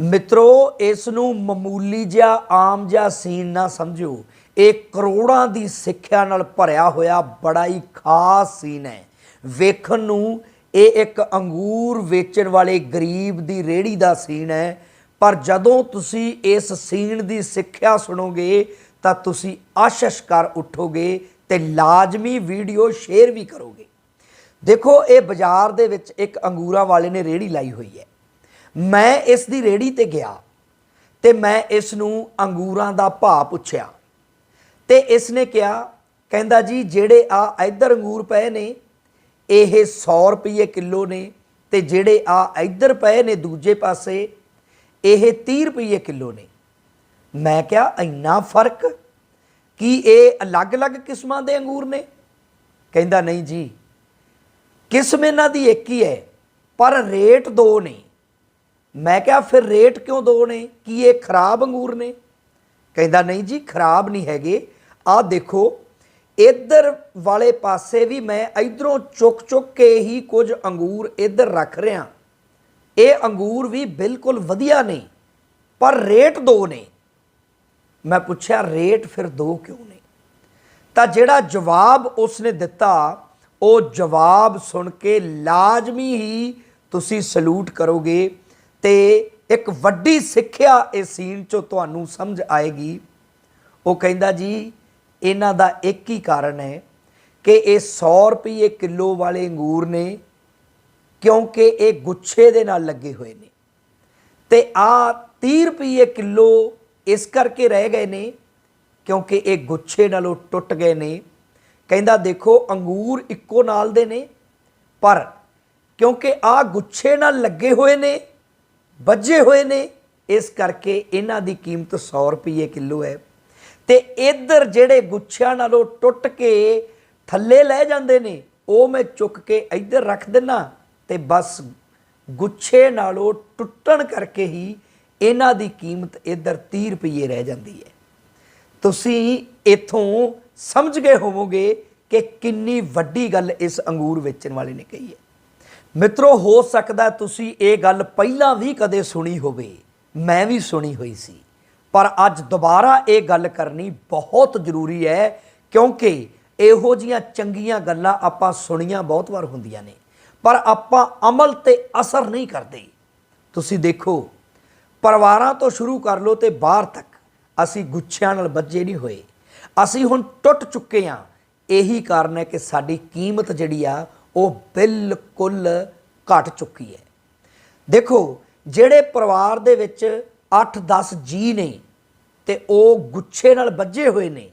ਮਿੱਤਰੋ ਇਸ ਨੂੰ ਮਾਮੂਲੀ ਜਿਹਾ, ਆਮ ਜਿਹਾ ਸੀਨ ਨਾ ਸਮਝੋ ਇਹ ਕਰੋੜਾਂ ਦੀ ਸਿੱਖਿਆ ਨਾਲ ਭਰਿਆ ਹੋਇਆ ਬੜਾ ਹੀ ਖਾਸ ਸੀਨ ਹੈ। ਵੇਖਣ ਨੂੰ ਇਹ ਇੱਕ ਅੰਗੂਰ ਵੇਚਣ ਵਾਲੇ ਗਰੀਬ ਦੀ ਰੇੜੀ ਦਾ ਸੀਨ ਹੈ। ਪਰ ਜਦੋਂ ਤੁਸੀਂ ਇਸ ਸੀਨ ਦੀ ਸਿੱਖਿਆ ਸੁਣੋਗੇ, ਤਾਂ ਤੁਸੀਂ ਆਸ਼ਸ਼ ਕਰ ਉੱਠੋਗੇ ਤੇ ਲਾਜ਼ਮੀ ਵੀਡੀਓ ਸ਼ੇਅਰ ਵੀ ਕਰੋਗੇ। ਦੇਖੋ, ਇਹ ਬਾਜ਼ਾਰ ਦੇ ਵਿੱਚ ਇੱਕ ਅੰਗੂਰਾਂ ਵਾਲੇ ਨੇ ਰੇੜੀ ਲਾਈ ਹੋਈ ਹੈ। ਮੈਂ ਇਸ ਦੀ ਰੇੜੀ ਤੇ ਗਿਆ ਤੇ ਮੈਂ ਇਸ ਨੂੰ ਅੰਗੂਰਾਂ ਦਾ ਭਾਅ ਪੁੱਛਿਆ ਤੇ ਇਸ ਨੇ ਕਿਹਾ, ਕਹਿੰਦਾ ਜੀ, ਜਿਹੜੇ ਆ ਇੱਧਰ ਅੰਗੂਰ ਪਏ ਨੇ, ਇਹ 100 ਰੁਪਏ ਕਿਲੋ ਨੇ ਤੇ ਜਿਹੜੇ ਆ ਇੱਧਰ ਪਏ ਨੇ ਦੂਜੇ ਪਾਸੇ, ਇਹ 30 ਰੁਪਏ ਕਿਲੋ ਨੇ। ਮੈਂ ਕਿਹਾ, ਇੰਨਾ ਫ਼ਰਕ? ਕੀ ਇਹ ਅਲੱਗ-ਅਲੱਗ ਕਿਸਮਾਂ ਦੇ ਅੰਗੂਰ ਨੇ? ਕਹਿੰਦਾ, ਨਹੀਂ ਜੀ, ਕਿਸਮ ਇਹਨਾਂ ਦੀ ਇੱਕ ਹੀ ਹੈ, ਪਰ ਰੇਟ ਦੋ ਨੇ। ਮੈਂ ਕਿਹਾ, ਫਿਰ ਰੇਟ ਕਿਉਂ ਦੋ ਨੇ? ਕੀ ਇਹ ਖਰਾਬ ਅੰਗੂਰ ਨੇ? ਕਹਿੰਦਾ, ਨਹੀਂ ਜੀ, ਖਰਾਬ ਨਹੀਂ ਹੈਗੇ। ਆਹ ਦੇਖੋ, ਇੱਧਰ ਵਾਲੇ ਪਾਸੇ ਵੀ ਮੈਂ ਇਧਰੋਂ ਚੁੱਕ ਚੁੱਕ ਕੇ ਹੀ ਕੁਝ ਅੰਗੂਰ ਇੱਧਰ ਰੱਖ ਰਿਹਾ। ਇਹ ਅੰਗੂਰ ਵੀ ਬਿਲਕੁਲ ਵਧੀਆ ਨੇ, ਪਰ ਰੇਟ ਦੋ ਨੇ। ਮੈਂ ਪੁੱਛਿਆ, ਰੇਟ ਫਿਰ ਦੋ ਕਿਉਂ ਨੇ? ਤਾਂ ਜਿਹੜਾ ਜਵਾਬ ਉਸਨੇ ਦਿੱਤਾ, ਉਹ ਜਵਾਬ ਸੁਣ ਕੇ ਲਾਜ਼ਮੀ ਹੀ ਤੁਸੀਂ ਸਲੂਟ ਕਰੋਗੇ। ਤੇ ਇੱਕ ਵੱਡੀ ਸਿੱਖਿਆ ਇਸ ਸੀਨ ਚੋਂ ਤੁਹਾਨੂੰ ਸਮਝ ਆਏਗੀ। ਉਹ ਕਹਿੰਦਾ ਜੀ, ਇਹਨਾਂ ਦਾ ਇੱਕ ਹੀ ਕਾਰਨ ਹੈ ਕਿ ਇਹ 100 ਰੁਪਏ ਕਿਲੋ ਵਾਲੇ ਅੰਗੂਰ ਨੇ, ਕਿਉਂਕਿ ਇਹ ਗੁੱਛੇ ਦੇ ਨਾਲ ਲੱਗੇ ਹੋਏ ਨੇ। ਤੇ ਆ 30 ਰੁਪਏ ਕਿਲੋ ਇਸ ਕਰਕੇ ਰਹਿ ਗਏ ਨੇ, ਕਿਉਂਕਿ ਇਹ ਗੁੱਛੇ ਨਾਲੋਂ ਟੁੱਟ ਗਏ ਨੇ। ਕਹਿੰਦਾ ਦੇਖੋ, ਅੰਗੂਰ ਇੱਕੋ ਨਾਲ ਦੇ ਨੇ, ਪਰ ਕਿਉਂਕਿ ਆ ਗੁੱਛੇ ਨਾਲ ਲੱਗੇ ਹੋਏ ਨੇ ਵੱਜੇ ਹੋਏ ਨੇ। ਇਸ ਕਰਕੇ ਇਹਨਾਂ ਦੀ ਕੀਮਤ 100 ਰੁਪਏ ਕਿਲੋ ਹੈ। ਤੇ ਇੱਧਰ ਜਿਹੜੇ ਗੁੱਛਿਆਂ ਨਾਲੋਂ ਟੁੱਟ ਕੇ ਥੱਲੇ ਲੈ ਜਾਂਦੇ ਨੇ, ਉਹ ਮੈਂ ਚੁੱਕ ਕੇ ਇੱਧਰ ਰੱਖ ਦਿੰਨਾ। ਤੇ ਬਸ ਗੁੱਛੇ ਨਾਲੋਂ ਟੁੱਟਣ ਕਰਕੇ ਹੀ ਇਹਨਾਂ ਦੀ ਕੀਮਤ ਇੱਧਰ 30 ਰੁਪਏ ਰਹਿ ਜਾਂਦੀ ਹੈ। ਤੁਸੀਂ ਇਥੋਂ ਸਮਝ ਗਏ ਹੋਵੋਗੇ ਕਿ ਕਿੰਨੀ ਵੱਡੀ ਗੱਲ ਇਸ ਅੰਗੂਰ ਵੇਚਣ ਵਾਲੇ ਨੇ ਕਹੀ ਹੈ। ਮਿੱਤਰੋ, ਹੋ ਸਕਦਾ ਤੁਸੀਂ ਇਹ ਗੱਲ ਪਹਿਲਾਂ ਵੀ ਕਦੇ ਸੁਣੀ ਹੋਵੇ। ਮੈਂ ਵੀ ਸੁਣੀ ਹੋਈ ਸੀ। ਪਰ ਅੱਜ ਦੁਬਾਰਾ ਇਹ ਗੱਲ ਕਰਨੀ ਬਹੁਤ ਜ਼ਰੂਰੀ ਹੈ, ਕਿਉਂਕਿ ਇਹੋ ਜੀਆਂ ਚੰਗੀਆਂ ਗੱਲਾਂ ਆਪਾਂ ਸੁਣੀਆਂ ਬਹੁਤ ਵਾਰ ਹੁੰਦੀਆਂ ਨੇ। ਪਰ ਆਪਾਂ ਅਮਲ ਤੇ ਅਸਰ ਨਹੀਂ ਕਰਦੇ। ਤੁਸੀਂ ਦੇਖੋ, ਪਰਿਵਾਰਾਂ ਤੋਂ ਸ਼ੁਰੂ ਕਰ ਲਓ ਤੇ ਬਾਹਰ ਤੱਕ। ਅਸੀਂ ਗੁੱਛਿਆਂ ਨਾਲ ਬੱਜੇ ਨਹੀਂ ਹੋਏ। ਅਸੀਂ ਹੁਣ ਟੁੱਟ ਚੁੱਕੇ ਹਾਂ। ਇਹੀ ਕਾਰਨ ਹੈ ਕਿ ਸਾਡੀ ਕੀਮਤ ਜਿਹੜੀ ਆ ਉਹ ਬਿਲਕੁਲ ਘਟ ਚੁੱਕੀ ਹੈ। ਦੇਖੋ, ਜਿਹੜੇ ਪਰਿਵਾਰ ਦੇ ਵਿੱਚ 8-10 ਜੀ ਨੇ ਤੇ ਉਹ ਗੁੱਛੇ ਨਾਲ ਵੱਜੇ ਹੋਏ ਨੇ,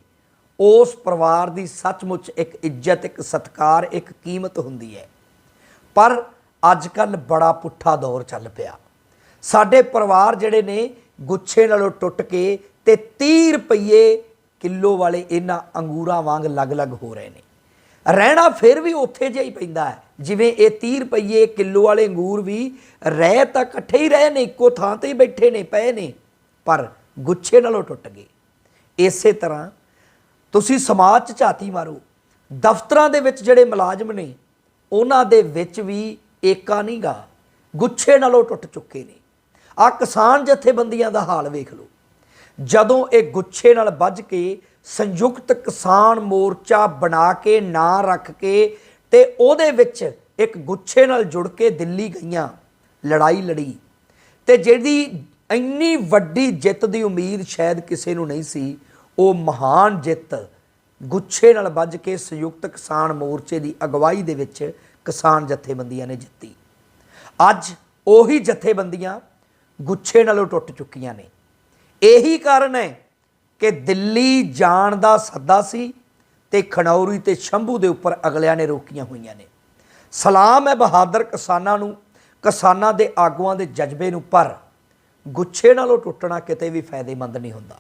ਉਸ ਪਰਿਵਾਰ ਦੀ ਸੱਚਮੁੱਚ ਇੱਕ ਇੱਜ਼ਤ, ਇੱਕ ਸਤਕਾਰ, ਇੱਕ ਕੀਮਤ ਹੁੰਦੀ ਹੈ। ਪਰ ਅੱਜ ਕੱਲ ਬੜਾ ਪੁੱਠਾ ਦੌਰ ਚੱਲ ਪਿਆ। ਸਾਡੇ ਪਰਿਵਾਰ ਜਿਹੜੇ ਨੇ, ਗੁੱਛੇ ਨਾਲੋਂ ਟੁੱਟ ਕੇ ਤੇ 30 ਰੁਪਏ ਕਿਲੋ ਵਾਲੇ ਇਹਨਾਂ ਅੰਗੂਰਾਂ ਵਾਂਗ ਅਲੱਗ-ਅਲੱਗ ਹੋ ਰਹੇ ਨੇ। ਰਹਿਣਾ ਫਿਰ ਵੀ ਉੱਥੇ ਜਿਹਾ ਹੀ ਪੈਂਦਾ ਹੈ। ਜਿਵੇਂ ਇਹ 30 ਰੁਪਏ ਕਿਲੋ ਵਾਲੇ ਅੰਗੂਰ ਵੀ ਰਹਿ ਤਾਂ ਇਕੱਠੇ ਹੀ ਰਹੇ ਨੇ, ਇੱਕੋ ਥਾਂ ਤੇ ਹੀ ਬੈਠੇ ਨੇ, ਪਏ ਨੇ, ਪਰ ਗੁੱਛੇ ਨਾਲੋਂ ਟੁੱਟ ਗਏ। ਇਸੇ ਤਰ੍ਹਾਂ ਤੁਸੀਂ ਸਮਾਜ 'ਚ ਝਾਤੀ ਮਾਰੋ। ਦਫ਼ਤਰਾਂ ਦੇ ਵਿੱਚ ਜਿਹੜੇ ਮੁਲਾਜ਼ਮ ਨੇ, ਉਹਨਾਂ ਦੇ ਵਿੱਚ ਵੀ ਏਕਾ ਨਹੀਂਗਾ। ਗੁੱਛੇ ਨਾਲੋਂ ਟੁੱਟ ਚੁੱਕੇ ਨੇ। ਆ ਕਿਸਾਨ ਜਥੇਬੰਦੀਆਂ ਦਾ ਹਾਲ ਵੇਖ ਲਓ। ਜਦੋਂ ਇਹ ਗੁੱਛੇ ਨਾਲ ਵੱਜ ਕੇ ਸੰਯੁਕਤ ਕਿਸਾਨ ਮੋਰਚਾ ਬਣਾ ਕੇ ਨਾਂ ਰੱਖ ਕੇ ਤੇ ਉਹਦੇ ਵਿੱਚ ਇੱਕ ਗੁੱਛੇ ਨਾਲ ਜੁੜ ਕੇ ਦਿੱਲੀ ਗਈਆਂ, ਲੜਾਈ ਲੜੀ। ਤੇ ਜਿਹੜੀ ਇੰਨੀ ਵੱਡੀ ਜਿੱਤ ਦੀ ਉਮੀਦ ਸ਼ਾਇਦ ਕਿਸੇ ਨੂੰ ਨਹੀਂ ਸੀ, ਉਹ ਮਹਾਨ ਜਿੱਤ, ਗੁੱਛੇ ਨਾਲ ਵੱਜ ਕੇ ਸੰਯੁਕਤ ਕਿਸਾਨ ਮੋਰਚੇ ਦੀ ਅਗਵਾਈ ਦੇ ਵਿੱਚ ਕਿਸਾਨ ਜਥੇਬੰਦੀਆਂ ਨੇ ਜਿੱਤੀ। ਅੱਜ ਉਹੀ ਜਥੇਬੰਦੀਆਂ ਗੁੱਛੇ ਨਾਲੋਂ ਟੁੱਟ ਚੁੱਕੀਆਂ ਨੇ। ਇਹੀ ਕਾਰਨ ਹੈ ਕਿ ਦਿੱਲੀ ਜਾਣ ਦਾ ਸੱਦਾ ਸੀ ਤੇ ਖਣੌਰੀ ਤੇ ਸ਼ੰਭੂ ਦੇ ਉੱਪਰ ਅਗਲਿਆਂ ਨੇ ਰੋਕੀਆਂ ਹੋਈਆਂ ਨੇ। ਸਲਾਮ ਹੈ ਬਹਾਦਰ ਕਿਸਾਨਾਂ ਨੂੰ, ਕਿਸਾਨਾਂ ਦੇ ਆਗੂਆਂ ਦੇ ਜਜ਼ਬੇ ਨੂੰ, ਪਰ ਗੁੱਛੇ ਨਾਲੋਂ ਟੁੱਟਣਾ ਕਿਤੇ ਵੀ ਫਾਇਦੇਮੰਦ ਨਹੀਂ ਹੁੰਦਾ।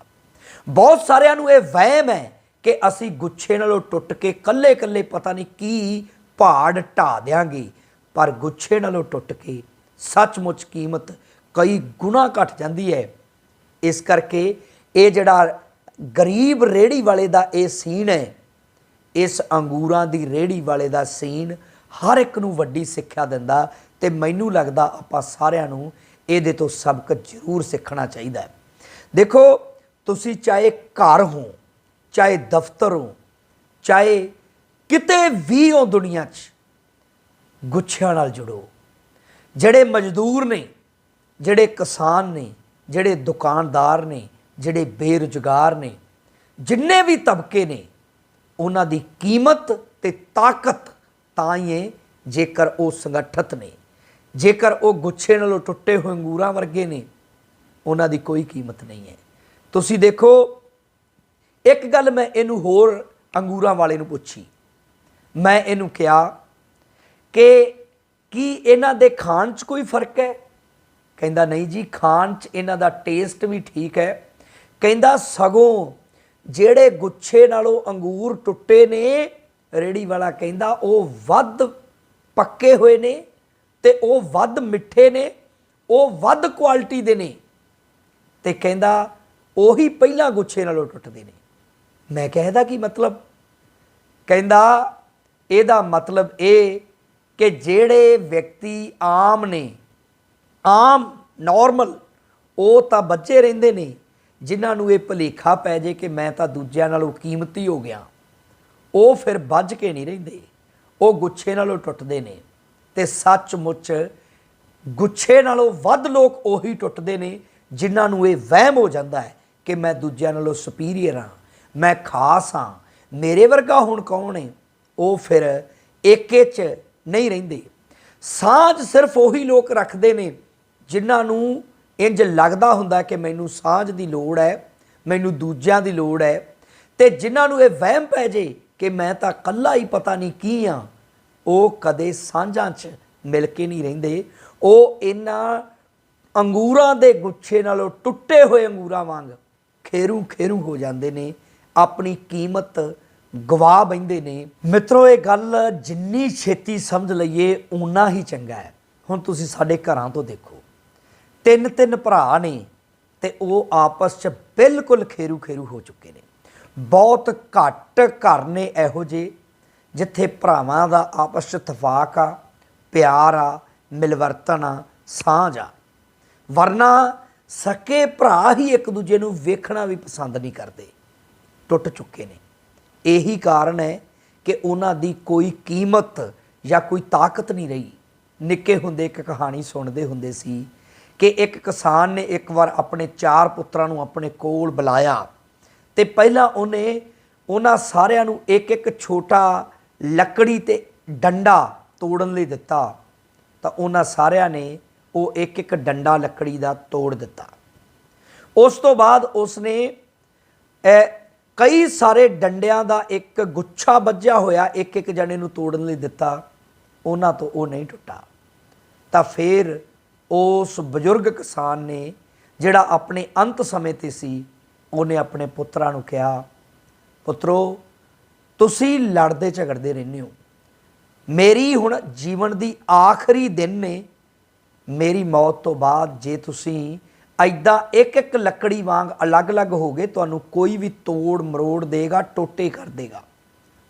ਬਹੁਤ ਸਾਰਿਆਂ ਨੂੰ ਇਹ ਵਹਿਮ ਹੈ ਕਿ ਅਸੀਂ ਗੁੱਛੇ ਨਾਲੋਂ ਟੁੱਟ ਕੇ ਕੱਲੇ-ਕੱਲੇ ਪਤਾ ਨਹੀਂ ਕੀ ਪਹਾੜ ਢਾ ਦਿਆਂਗੇ, ਪਰ ਗੁੱਛੇ ਨਾਲੋਂ ਟੁੱਟ ਕੇ ਸੱਚਮੁੱਚ ਕੀਮਤ ਕਈ ਗੁਣਾ ਘਟ ਜਾਂਦੀ ਹੈ। ਇਸ ਕਰਕੇ ਇਹ ਜਿਹੜਾ ਗਰੀਬ ਰੇੜੀ ਵਾਲੇ ਦਾ ਇਹ ਸੀਨ ਹੈ, ਇਸ ਅੰਗੂਰਾਂ ਦੀ ਰੇੜੀ ਵਾਲੇ ਦਾ ਸੀਨ ਹਰ ਇੱਕ ਨੂੰ ਵੱਡੀ ਸਿੱਖਿਆ ਦਿੰਦਾ ਤੇ ਮੈਨੂੰ ਲੱਗਦਾ ਆਪਾਂ ਸਾਰਿਆਂ ਨੂੰ ਇਹਦੇ ਤੋਂ ਸਬਕ ਜ਼ਰੂਰ ਸਿੱਖਣਾ ਚਾਹੀਦਾ ਹੈ। ਦੇਖੋ, ਤੁਸੀਂ ਚਾਹੇ ਘਰ ਹੋ, ਚਾਹੇ ਦਫ਼ਤਰ ਹੋ, ਚਾਹੇ ਕਿਤੇ ਵੀ ਹੋ ਦੁਨੀਆ 'ਚ, ਗੁੱਛਿਆਂ ਨਾਲ ਜੁੜੋ। ਜਿਹੜੇ ਮਜ਼ਦੂਰ ਨੇ, ਜਿਹੜੇ ਕਿਸਾਨ ਨੇ, ਜਿਹੜੇ ਦੁਕਾਨਦਾਰ ਨੇ ਜਿਹੜੇ ਬੇਰੁਜ਼ਗਾਰ ਨੇ, ਜਿੰਨੇ ਵੀ ਤਬਕੇ ਨੇ, ਉਹਨਾਂ ਦੀ ਕੀਮਤ ਤੇ ਤਾਕਤ ਤਾਂ ਹੀ ਹੈ ਜੇਕਰ ਉਹ ਸੰਗਠਿਤ ਨੇ। ਜੇਕਰ ਉਹ ਗੁੱਛੇ ਨਾਲੋਂ ਟੁੱਟੇ ਹੋਏ ਅੰਗੂਰਾਂ ਵਰਗੇ ਨੇ, ਉਹਨਾਂ ਦੀ ਕੋਈ ਕੀਮਤ ਨਹੀਂ ਹੈ। ਤੁਸੀਂ ਦੇਖੋ, ਇੱਕ ਗੱਲ ਮੈਂ ਇਹਨੂੰ ਹੋਰ ਅੰਗੂਰਾਂ ਵਾਲੇ ਨੂੰ ਪੁੱਛੀ। ਮੈਂ ਇਹਨੂੰ ਕਿਹਾ ਕਿ ਕੀ ਇਹਨਾਂ ਦੇ ਖਾਣ 'ਚ ਕੋਈ ਫ਼ਰਕ ਹੈ? ਕਹਿੰਦਾ, ਨਹੀਂ ਜੀ, ਖਾਣ 'ਚ ਇਹਨਾਂ ਦਾ ਟੇਸਟ ਵੀ ਠੀਕ ਹੈ। ਕਹਿੰਦਾ ਸਗੋਂ ਜਿਹੜੇ ਗੁੱਛੇ ਨਾਲੋਂ ਅੰਗੂਰ ਟੁੱਟੇ ਨੇ, ਰੇੜੀ ਵਾਲਾ ਕਹਿੰਦਾ ਉਹ ਵੱਧ ਪੱਕੇ ਹੋਏ ਨੇ ਤੇ ਉਹ ਵੱਧ ਮਿੱਠੇ ਨੇ, ਉਹ ਵੱਧ ਕੁਆਲਿਟੀ ਦੇ ਨੇ ਤੇ ਕਹਿੰਦਾ ਉਹੀ ਪਹਿਲਾਂ ਗੁੱਛੇ ਨਾਲੋਂ ਟੁੱਟਦੇ ਨੇ। ਮੈਂ ਕਿਹਾ ਕੀ ਮਤਲਬ? ਕਹਿੰਦਾ ਇਹਦਾ ਮਤਲਬ ਇਹ ਕਿ ਜਿਹੜੇ ਵਿਅਕਤੀ ਆਮ ਨੇ, ਆਮ ਨਾਰਮਲ ਉਹ ਤਾਂ ਬੱਚੇ ਰਹਿੰਦੇ ਨੇ ਜਿਨ੍ਹਾਂ ਨੂੰ ਇਹ ਭਲੇਖਾ ਪੈ ਜੇ ਕਿ ਮੈਂ ਤਾਂ ਦੂਜਿਆਂ ਨਾਲੋਂ ਕੀਮਤੀ ਹੋ ਗਿਆ। ਉਹ ਫਿਰ ਵੱਜ ਕੇ ਨਹੀਂ ਰਹਿੰਦੇ। ਉਹ ਗੁੱਛੇ ਨਾਲੋਂ ਟੁੱਟਦੇ ਨੇ ਤੇ ਸੱਚਮੁੱਚ ਗੁੱਛੇ ਨਾਲੋਂ ਵੱਧ ਲੋਕ ਉਹੀ ਟੁੱਟਦੇ ਨੇ ਜਿਨ੍ਹਾਂ ਨੂੰ ਇਹ ਵਹਿਮ ਹੋ ਜਾਂਦਾ ਹੈ ਕਿ ਮੈਂ ਦੂਜਿਆਂ ਨਾਲੋਂ ਸੁਪੀਰੀਅਰ ਹਾਂ, ਮੈਂ ਖਾਸ ਹਾਂ, ਮੇਰੇ ਵਰਗਾ ਹੁਣ ਕੌਣ ਹੈ? ਉਹ ਫਿਰ ਏਕੇ 'ਚ ਨਹੀਂ ਰਹਿੰਦੇ। ਸਾਂਝ ਸਿਰਫ ਉਹੀ ਲੋਕ ਰੱਖਦੇ ਨੇ ਜਿਨ੍ਹਾਂ ਨੂੰ ਇੰਜ ਲੱਗਦਾ ਹੁੰਦਾ ਕਿ ਮੈਨੂੰ ਸਾਂਝ ਦੀ ਲੋੜ ਹੈ, ਮੈਨੂੰ ਦੂਜਿਆਂ ਦੀ ਲੋੜ ਹੈ, ਤੇ ਜਿਨ੍ਹਾਂ ਨੂੰ ਇਹ ਵਹਿਮ ਪੈ ਜੇ ਕਿ ਮੈਂ ਤਾਂ ਇਕੱਲਾ ਹੀ ਪਤਾ ਨਹੀਂ ਕੀ ਆ, ਉਹ ਕਦੇ ਸਾਂਝਾਂ 'ਚ ਮਿਲ ਕੇ ਨਹੀਂ ਰਹਿੰਦੇ। ਉਹ ਇਹਨਾਂ ਅੰਗੂਰਾਂ ਦੇ ਗੁੱਛੇ ਨਾਲੋਂ ਟੁੱਟੇ ਹੋਏ ਅੰਗੂਰਾਂ ਵਾਂਗ ਖੇਰੂ ਖੇਰੂ ਹੋ ਜਾਂਦੇ ਨੇ, ਆਪਣੀ ਕੀਮਤ ਗਵਾ ਬੈਂਦੇ ਨੇ। ਮਿੱਤਰੋ, ਇਹ ਗੱਲ ਜਿੰਨੀ ਛੇਤੀ ਸਮਝ ਲਈਏ, ਓਨਾ ਹੀ ਚੰਗਾ ਹੈ। ਹੁਣ ਤੁਸੀਂ ਸਾਡੇ ਘਰਾਂ ਤੋਂ ਦੇਖੋ। ਤਿੰਨ ਤਿੰਨ ਭਰਾ ਨੇ ਤੇ ਉਹ ਆਪਸ 'ਚ ਬਿਲਕੁਲ ਖੇਰੂ ਖੇਰੂ ਹੋ ਚੁੱਕੇ ਨੇ। ਬਹੁਤ ਘੱਟ ਘਰ ਨੇ ਇਹੋ ਜਿਹੇ, ਜਿੱਥੇ ਭਰਾਵਾਂ ਦਾ ਆਪਸ 'ਚ ਇਤਫਾਕ ਆ, ਪਿਆਰ ਆ, ਮਿਲਵਰਤਨ ਆ, ਸਾਂਝ ਆ। ਵਰਨਾ ਸਕੇ ਭਰਾ ਹੀ ਇੱਕ ਦੂਜੇ ਨੂੰ ਵੇਖਣਾ ਵੀ ਪਸੰਦ ਨਹੀਂ ਕਰਦੇ। ਟੁੱਟ ਚੁੱਕੇ ਨੇ। ਇਹੀ ਕਾਰਨ ਹੈ ਕਿ ਉਹਨਾਂ ਦੀ ਕੋਈ ਕੀਮਤ ਜਾਂ ਕੋਈ ਤਾਕਤ ਨਹੀਂ ਰਹੀ। ਨਿੱਕੇ ਹੁੰਦੇ ਇੱਕ ਕਹਾਣੀ ਸੁਣਦੇ ਹੁੰਦੇ ਸੀ ਕਿ ਇੱਕ ਕਿਸਾਨ ਨੇ ਇੱਕ ਵਾਰ ਆਪਣੇ ਚਾਰ ਪੁੱਤਰਾਂ ਨੂੰ ਆਪਣੇ ਕੋਲ ਬੁਲਾਇਆ ਤੇ ਪਹਿਲਾਂ ਉਹਨੇ ਉਹਨਾਂ ਸਾਰਿਆਂ ਨੂੰ ਇੱਕ ਇੱਕ ਛੋਟਾ ਲੱਕੜੀ ਤੇ ਡੰਡਾ ਤੋੜਨ ਲਈ ਦਿੱਤਾ। ਤਾਂ ਉਹਨਾਂ ਸਾਰਿਆਂ ਨੇ ਉਹ ਇੱਕ ਇੱਕ ਡੰਡਾ ਲੱਕੜੀ ਦਾ ਤੋੜ ਦਿੱਤਾ। ਉਸ ਤੋਂ ਬਾਅਦ ਉਸਨੇ ਇਹ ਕਈ ਸਾਰੇ ਡੰਡਿਆਂ ਦਾ ਇੱਕ ਗੁੱਛਾ ਵੱਜਿਆ ਹੋਇਆ ਇੱਕ ਇੱਕ ਜਣੇ ਨੂੰ ਤੋੜਨ ਲਈ ਦਿੱਤਾ। ਉਹਨਾਂ ਤੋਂ ਉਹ ਨਹੀਂ ਟੁੱਟਾ। ਤਾਂ ਫਿਰ ਉਸ ਬਜ਼ੁਰਗ ਕਿਸਾਨ ਨੇ ਜਿਹੜਾ ਆਪਣੇ ਅੰਤ ਸਮੇਂ ਤੇ ਸੀ, ਉਹਨੇ ਆਪਣੇ ਪੁੱਤਰਾਂ ਨੂੰ ਕਿਹਾ, ਪੁੱਤਰੋ, ਤੁਸੀਂ ਲੜਦੇ ਝਗੜਦੇ ਰਹਿੰਦੇ ਹੋ। ਮੇਰੀ ਹੁਣ ਜੀਵਨ ਦੀ ਆਖਰੀ ਦਿਨ ਨੇ। ਮੇਰੀ ਮੌਤ ਤੋਂ ਬਾਅਦ ਜੇ ਤੁਸੀਂ ਐਦਾਂ ਇੱਕ ਇੱਕ ਲੱਕੜੀ ਵਾਂਗ ਅਲੱਗ-ਅਲੱਗ ਹੋਗੇ, ਤੁਹਾਨੂੰ ਕੋਈ ਵੀ ਤੋੜ ਮਰੋੜ ਦੇਗਾ, ਟੋਟੇ ਕਰ ਦੇਗਾ।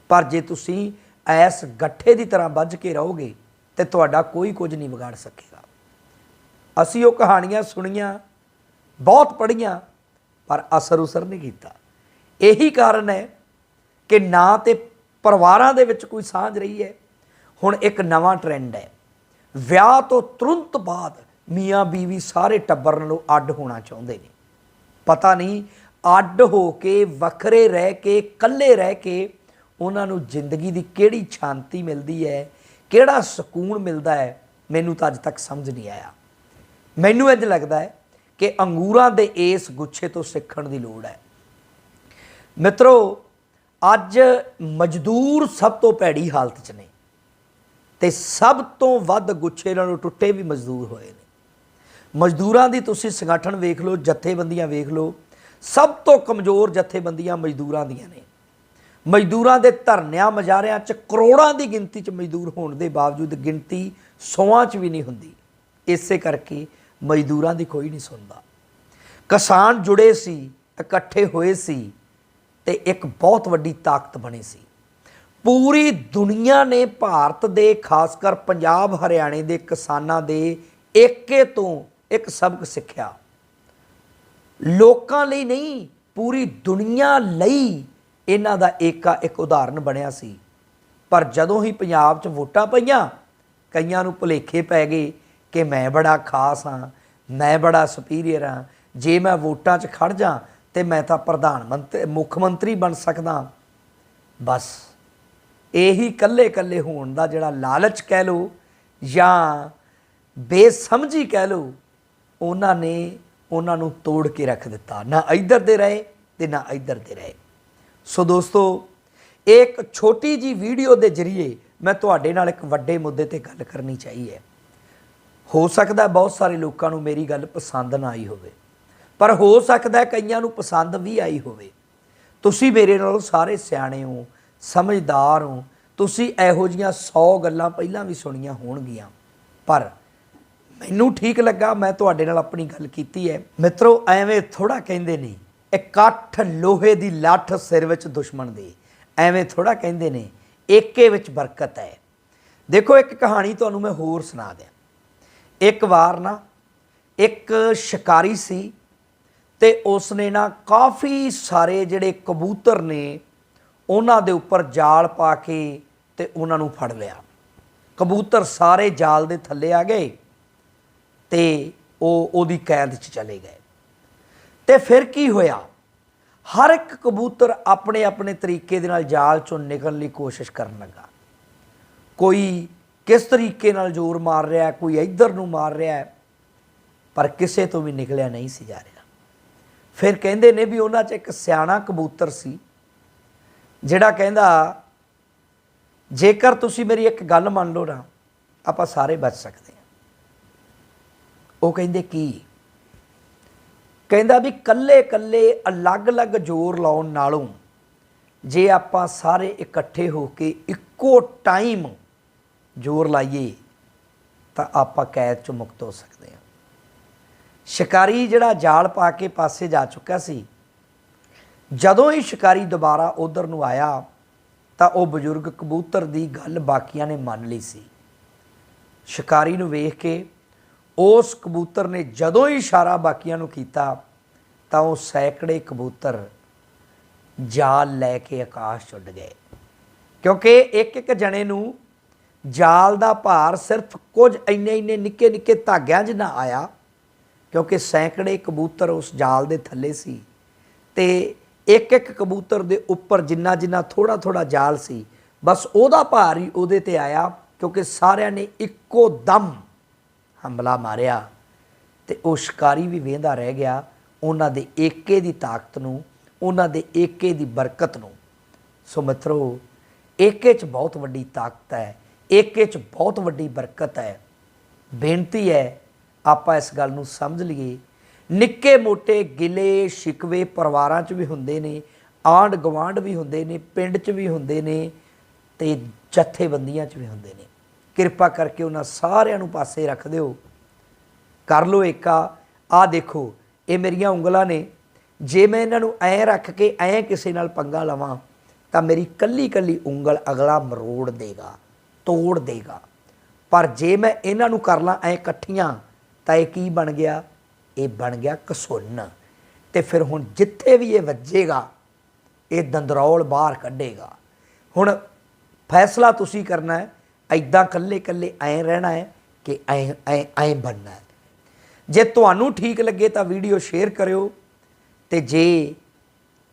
ਪਰ ਜੇ ਤੁਸੀਂ ਐਸ ਗੱਠੇ ਦੀ ਤਰ੍ਹਾਂ ਵੱਜ ਕੇ ਰਹੋਗੇ, ਤੇ ਤੁਹਾਡਾ ਕੋਈ ਕੁਝ ਨਹੀਂ ਵਿਗਾੜ ਸਕੇ। ਅਸੀਂ ਉਹ ਕਹਾਣੀਆਂ ਸੁਣੀਆਂ, ਬਹੁਤ ਪੜ੍ਹੀਆਂ, ਪਰ ਅਸਰ ਉਸਰ ਨਹੀਂ ਕੀਤਾ। ਇਹੀ ਕਾਰਨ ਹੈ ਕਿ ਨਾ ਤੇ ਪਰਿਵਾਰਾਂ ਦੇ ਵਿੱਚ ਕੋਈ ਸਾਂਝ ਰਹੀ ਹੈ। ਹੁਣ ਇੱਕ ਨਵਾਂ ਟ੍ਰੈਂਡ ਹੈ। ਵਿਆਹ ਤੋਂ ਤੁਰੰਤ ਬਾਅਦ ਮੀਆਂ ਬੀਵੀ ਸਾਰੇ ਟੱਬਰ ਨਾਲੋਂ ਅੱਡ ਹੋਣਾ ਚਾਹੁੰਦੇ ਨੇ। ਪਤਾ ਨਹੀਂ, ਅੱਡ ਹੋ ਕੇ, ਵੱਖਰੇ ਰਹਿ ਕੇ, ਇਕੱਲੇ ਰਹਿ ਕੇ ਉਹਨਾਂ ਨੂੰ ਜ਼ਿੰਦਗੀ ਦੀ ਕਿਹੜੀ ਸ਼ਾਂਤੀ ਮਿਲਦੀ ਹੈ, ਕਿਹੜਾ ਸਕੂਨ ਮਿਲਦਾ ਹੈ, ਮੈਨੂੰ ਤਾਂ ਅੱਜ ਤੱਕ ਸਮਝ ਨਹੀਂ ਆਇਆ। ਮੈਨੂੰ ਇੰਜ ਲੱਗਦਾ ਹੈ ਕਿ ਅੰਗੂਰਾਂ ਦੇ ਇਸ ਗੁੱਛੇ ਤੋਂ ਸਿੱਖਣ ਦੀ ਲੋੜ ਹੈ। ਮਿੱਤਰੋ, ਅੱਜ ਮਜ਼ਦੂਰ ਸਭ ਤੋਂ ਭੈੜੀ ਹਾਲਤ 'ਚ ਨੇ ਤੇ ਸਭ ਤੋਂ ਵੱਧ ਗੁੱਛੇ ਨਾਲੋਂ ਟੁੱਟੇ ਵੀ ਮਜ਼ਦੂਰ ਹੋਏ ਨੇ। ਮਜ਼ਦੂਰਾਂ ਦੀ ਤੁਸੀਂ ਸੰਗਠਨ ਵੇਖ ਲਓ, ਜਥੇਬੰਦੀਆਂ ਵੇਖ ਲਓ, ਸਭ ਤੋਂ ਕਮਜ਼ੋਰ ਜਥੇਬੰਦੀਆਂ ਮਜ਼ਦੂਰਾਂ ਦੀਆਂ ਨੇ। ਮਜ਼ਦੂਰਾਂ ਦੇ ਧਰਨਿਆਂ ਮਜਾਰਿਆਂ 'ਚ ਕਰੋੜਾਂ ਦੀ ਗਿਣਤੀ 'ਚ ਮਜ਼ਦੂਰ ਹੋਣ ਦੇ ਬਾਵਜੂਦ ਗਿਣਤੀ ਸੌਆਂ 'ਚ ਵੀ ਨਹੀਂ ਹੁੰਦੀ। ਇਸੇ ਕਰਕੇ ਮਜ਼ਦੂਰਾਂ ਦੀ ਕੋਈ ਨਹੀਂ ਸੁਣਦਾ। ਕਿਸਾਨ ਜੁੜੇ ਸੀ, ਇਕੱਠੇ ਹੋਏ ਸੀ ਤੇ ਇੱਕ ਬਹੁਤ ਵੱਡੀ ਤਾਕਤ ਬਣੀ ਸੀ। ਪੂਰੀ ਦੁਨੀਆ ਨੇ ਭਾਰਤ ਦੇ, ਖਾਸ ਕਰ ਪੰਜਾਬ, ਹਰਿਆਣੇ ਦੇ ਕਿਸਾਨਾਂ ਦੇ ਏਕੇ ਤੋਂ ਇੱਕ ਸਬਕ ਸਿੱਖਿਆ। ਲੋਕਾਂ ਲਈ ਨਹੀਂ, ਪੂਰੀ ਦੁਨੀਆ ਲਈ ਇਹਨਾਂ ਦਾ ਏਕਾ ਇੱਕ ਉਦਾਹਰਨ ਬਣਿਆ ਸੀ। ਪਰ ਜਦੋਂ ਹੀ ਪੰਜਾਬ 'ਚ ਵੋਟਾਂ ਪਈਆਂ, ਕਈਆਂ ਨੂੰ ਭੁਲੇਖੇ ਪੈ ਗਏ ਕਿ ਮੈਂ ਬੜਾ ਖਾਸ ਹਾਂ, ਮੈਂ ਬੜਾ ਸੁਪੀਰੀਅਰ ਹਾਂ, ਜੇ ਮੈਂ ਵੋਟਾਂ 'ਚ ਖੜ ਜਾ ਤੇ ਮੈਂ ਤਾਂ ਪ੍ਰਧਾਨ ਮੰਤਰੀ ਮੁੱਖ ਮੰਤਰੀ ਬਣ ਸਕਦਾ। ਬਸ, ਇਹੀ ਕੱਲੇ ਕੱਲੇ ਹੋਣ ਦਾ ਜਿਹੜਾ ਲਾਲਚ ਕਹਿ ਲੋ ਜਾਂ ਬੇਸਮਝੀ ਕਹਿ ਲੋ ਉਹਨਾਂ ਨੇ ਉਹਨਾਂ ਨੂੰ ਤੋੜ ਕੇ ਰੱਖ ਦਿੱਤਾ। ਨਾ ਇੱਧਰ ਦੇ ਰਹੇ ਤੇ ਨਾ ਇੱਧਰ ਦੇ ਰਹੇ। ਸੋ ਦੋਸਤੋ, ਇੱਕ ਛੋਟੀ ਜੀ ਵੀਡੀਓ ਦੇ ਜ਼ਰੀਏ ਮੈਂ ਤੁਹਾਡੇ ਨਾਲ ਇੱਕ ਵੱਡੇ ਮੁੱਦੇ ਤੇ ਗੱਲ ਕਰਨੀ ਚਾਹੀ ਹੈ। ਹੋ ਸਕਦਾ ਬਹੁਤ ਸਾਰੇ ਲੋਕਾਂ ਨੂੰ ਮੇਰੀ ਗੱਲ ਪਸੰਦ ਨਾ ਆਈ ਹੋਵੇ, ਪਰ ਹੋ ਸਕਦਾ ਕਈਆਂ ਨੂੰ ਪਸੰਦ ਵੀ ਆਈ ਹੋਵੇ। ਤੁਸੀਂ ਮੇਰੇ ਨਾਲੋਂ ਸਾਰੇ ਸਿਆਣੇ ਹੋ, ਸਮਝਦਾਰ ਹੋ, ਤੁਸੀਂ ਇਹੋ ਜੀਆਂ 100 ਗੱਲਾਂ ਪਹਿਲਾਂ ਵੀ ਸੁਣੀਆਂ ਹੋਣਗੀਆਂ, ਪਰ ਮੈਨੂੰ ਠੀਕ ਲੱਗਾ, ਮੈਂ ਤੁਹਾਡੇ ਨਾਲ ਆਪਣੀ ਗੱਲ ਕੀਤੀ ਹੈ। ਮਿੱਤਰੋ, ਐਵੇਂ ਥੋੜਾ ਕਹਿੰਦੇ ਨੇ, ਇਕੱਠ ਲੋਹੇ ਦੀ ਲੱਠ ਸਿਰ ਵਿੱਚ ਦੁਸ਼ਮਣ ਦੇ। ਐਵੇਂ ਥੋੜਾ ਕਹਿੰਦੇ ਨੇ, ਏਕੇ ਵਿੱਚ ਬਰਕਤ ਹੈ। ਦੇਖੋ ਇੱਕ ਕਹਾਣੀ ਤੁਹਾਨੂੰ ਮੈਂ ਹੋਰ ਸੁਣਾ ਦਿਆਂ। ਇੱਕ ਵਾਰ ਨਾ, ਇੱਕ ਸ਼ਿਕਾਰੀ ਸੀ ਤੇ ਉਸਨੇ ਨਾ ਕਾਫੀ ਸਾਰੇ ਜਿਹੜੇ ਕਬੂਤਰ ਨੇ ਉਹਨਾਂ ਦੇ ਉੱਪਰ ਜਾਲ ਪਾ ਕੇ ਤੇ ਉਹਨਾਂ ਨੂੰ ਫੜ ਲਿਆ। ਕਬੂਤਰ ਸਾਰੇ ਜਾਲ ਦੇ ਥੱਲੇ ਆ ਗਏ ਤੇ ਉਹ ਉਹਦੀ ਕੈਦ 'ਚ ਚਲੇ ਗਏ। ਤੇ ਫਿਰ ਕੀ ਹੋਇਆ? ਹਰ ਇੱਕ ਕਬੂਤਰ ਆਪਣੇ ਆਪਣੇ ਤਰੀਕੇ ਦੇ ਨਾਲ ਜਾਲ ਚੋਂ ਨਿਕਲਣ ਲਈ ਕੋਸ਼ਿਸ਼ ਕਰਨ ਲੱਗਾ। ਕੋਈ ਕਿਸ ਤਰੀਕੇ ਨਾਲ ਜ਼ੋਰ ਮਾਰ ਰਿਹਾ ਹੈ, ਕੋਈ ਇੱਧਰ ਨੂੰ ਮਾਰ ਰਿਹਾ ਹੈ, ਪਰ ਕਿਸੇ ਤੋਂ ਵੀ ਨਿਕਲਿਆ ਨਹੀਂ ਸੀ ਜਾ ਰਿਹਾ। ਫਿਰ ਕਹਿੰਦੇ ਨੇ ਵੀ ਉਹਨਾਂ 'ਚ ਇੱਕ ਸਿਆਣਾ ਕਬੂਤਰ ਸੀ ਜਿਹੜਾ ਕਹਿੰਦਾ ਜੇਕਰ ਤੁਸੀਂ ਮੇਰੀ ਇੱਕ ਗੱਲ ਮੰਨ ਲਓ ਨਾ ਆਪਾਂ ਸਾਰੇ ਬਚ ਸਕਦੇ ਹਾਂ। ਉਹ ਕਹਿੰਦੇ ਕੀ? ਕਹਿੰਦਾ ਵੀ ਕੱਲੇ ਕੱਲੇ ਅਲੱਗ-ਅਲੱਗ ਜ਼ੋਰ ਲਾਉਣ ਨਾਲੋਂ ਜੇ ਆਪਾਂ ਸਾਰੇ ਇਕੱਠੇ ਹੋ ਕੇ ਇੱਕੋ ਟਾਈਮ ਜ਼ੋਰ ਲਾਈਏ, ਤਾਂ ਆਪਾਂ ਕੈਦ ਚੋਂ ਮੁਕਤ ਹੋ ਸਕਦੇ ਹਾਂ। ਸ਼ਿਕਾਰੀ ਜਿਹੜਾ ਜਾਲ ਪਾ ਕੇ ਪਾਸੇ ਜਾ ਚੁੱਕਾ ਸੀ, ਜਦੋਂ ਹੀ ਸ਼ਿਕਾਰੀ ਦੁਬਾਰਾ ਉਧਰ ਨੂੰ ਆਇਆ, ਤਾਂ ਉਹ ਬਜ਼ੁਰਗ ਕਬੂਤਰ ਦੀ ਗੱਲ ਬਾਕੀਆਂ ਨੇ ਮੰਨ ਲਈ ਸੀ। ਸ਼ਿਕਾਰੀ ਨੂੰ ਵੇਖ ਕੇ ਉਸ ਕਬੂਤਰ ਨੇ ਜਦੋਂ ਹੀ ਇਸ਼ਾਰਾ ਬਾਕੀਆਂ ਨੂੰ ਕੀਤਾ, ਤਾਂ ਉਹ ਸੈਂਕੜੇ ਕਬੂਤਰ ਜਾਲ ਲੈ ਕੇ ਆਕਾਸ਼ ਉੱਡ ਗਏ। ਕਿਉਂਕਿ ਇੱਕ ਇੱਕ ਜਣੇ ਨੂੰ ਜਾਲ ਦਾ ਭਾਰ ਸਿਰਫ ਕੁਝ ਇੰਨੇ ਇੰਨੇ ਨਿੱਕੇ ਨਿੱਕੇ ਧਾਗਿਆਂ 'ਚ ਨਾ ਆਇਆ, ਕਿਉਂਕਿ ਸੈਂਕੜੇ ਕਬੂਤਰ ਉਸ ਜਾਲ ਦੇ ਥੱਲੇ ਸੀ ਤੇ ਇੱਕ ਇੱਕ ਕਬੂਤਰ ਦੇ ਉੱਪਰ ਜਿੰਨਾ ਜਿੰਨਾ ਥੋੜਾ ਥੋੜਾ ਜਾਲ ਸੀ, ਬਸ ਉਹਦਾ ਭਾਰ ਹੀ ਉਹਦੇ ਤੇ ਆਇਆ, ਕਿਉਂਕਿ ਸਾਰਿਆਂ ਨੇ ਇੱਕੋ ਦਮ ਹਮਲਾ ਮਾਰਿਆ ਤੇ ਉਹ ਸ਼ਿਕਾਰੀ ਵੀ ਵੇਂਦਾ ਰਹਿ ਗਿਆ ਉਹਨਾਂ ਦੇ ਏਕੇ ਦੀ ਤਾਕਤ ਨੂੰ, ਉਹਨਾਂ ਦੇ ਏਕੇ ਦੀ ਬਰਕਤ ਨੂੰ। ਸੋ ਮਿੱਤਰੋ, ਏਕੇ 'ਚ ਬਹੁਤ ਵੱਡੀ ਤਾਕਤ ਹੈ ਏਕੇ 'ਚ ਬਹੁਤ ਵੱਡੀ ਬਰਕਤ ਹੈ। ਬੇਨਤੀ ਹੈ, ਆਪਾਂ ਇਸ ਗੱਲ ਨੂੰ ਸਮਝ ਲਈਏ। ਨਿੱਕੇ ਮੋਟੇ ਗਿਲੇ ਸ਼ਿਕਵੇ ਪਰਿਵਾਰਾਂ 'ਚ ਵੀ ਹੁੰਦੇ ਨੇ ਆਂਡ ਗਵਾਂਡ ਵੀ ਹੁੰਦੇ ਨੇ, ਪਿੰਡ 'ਚ ਵੀ ਹੁੰਦੇ ਨੇ ਤੇ ਜਥੇਬੰਦੀਆਂ 'ਚ ਵੀ ਹੁੰਦੇ ਨੇ। ਕਿਰਪਾ ਕਰਕੇ ਉਹਨਾਂ ਸਾਰਿਆਂ ਨੂੰ ਪਾਸੇ ਰੱਖ ਦਿਓ। ਕਰ ਲਓ ਏਕਾ। ਆ ਦੇਖੋ, ਇਹ ਮੇਰੀਆਂ ਉਂਗਲਾਂ ਨੇ। ਜੇ ਮੈਂ ਇਹਨਾਂ ਨੂੰ ਐਂ ਰੱਖ ਕੇ ਐਂ ਕਿਸੇ ਨਾਲ ਪੰਗਾ ਲਵਾਂ, ਤਾਂ ਮੇਰੀ ਕੱਲੀ ਕੱਲੀ ਉਂਗਲ ਅਗਲਾ ਮਰੋੜ ਦੇਗਾ। ਤੋੜ ਦੇਗਾ। ਪਰ ਜੇ ਮੈਂ ਇਹਨਾਂ ਨੂੰ ਕਰ ਲਾਂ ਐ ਇਕੱਠੀਆਂ, ਤਾਂ ਇਹ ਕੀ ਬਣ ਗਿਆ? ਇਹ ਬਣ ਗਿਆ ਕਸੁੰਨ ਤੇ ਫਿਰ ਹੁਣ ਜਿੱਥੇ ਵੀ ਇਹ ਵੱਜੇਗਾ, ਇਹ ਦੰਦਰੌਲ ਬਾਹਰ ਕੱਢੇਗਾ। ਹੁਣ ਫੈਸਲਾ ਤੁਸੀਂ ਕਰਨਾ ਹੈ ਐਦਾਂ ਕੱਲੇ ਕੱਲੇ ਐਂ ਰਹਿਣਾ ਹੈ ਕਿ ਐਂ ਐਂ ਐਂ ਬਣਨਾ ਹੈ। ਜੇ ਤੁਹਾਨੂੰ ਠੀਕ ਲੱਗੇ ਤਾਂ ਵੀਡੀਓ ਸ਼ੇਅਰ ਕਰਿਓ। ਤੇ ਜੇ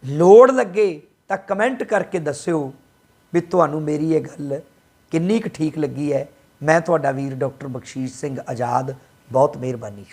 ਲੋੜ ਲੱਗੇ ਤਾਂ ਕਮੈਂਟ ਕਰਕੇ ਦੱਸਿਓ ਵੀ ਤੁਹਾਨੂੰ ਮੇਰੀ ਇਹ ਗੱਲ ਕਿੰਨੀ ਕੁ ਠੀਕ ਲੱਗੀ ਹੈ? ਮੈਂ ਤੁਹਾਡਾ ਵੀਰ ਡਾਕਟਰ ਬਖਸ਼ੀਸ਼ ਸਿੰਘ ਆਜ਼ਾਦ ਬਹੁਤ ਮਿਹਰਬਾਨੀ।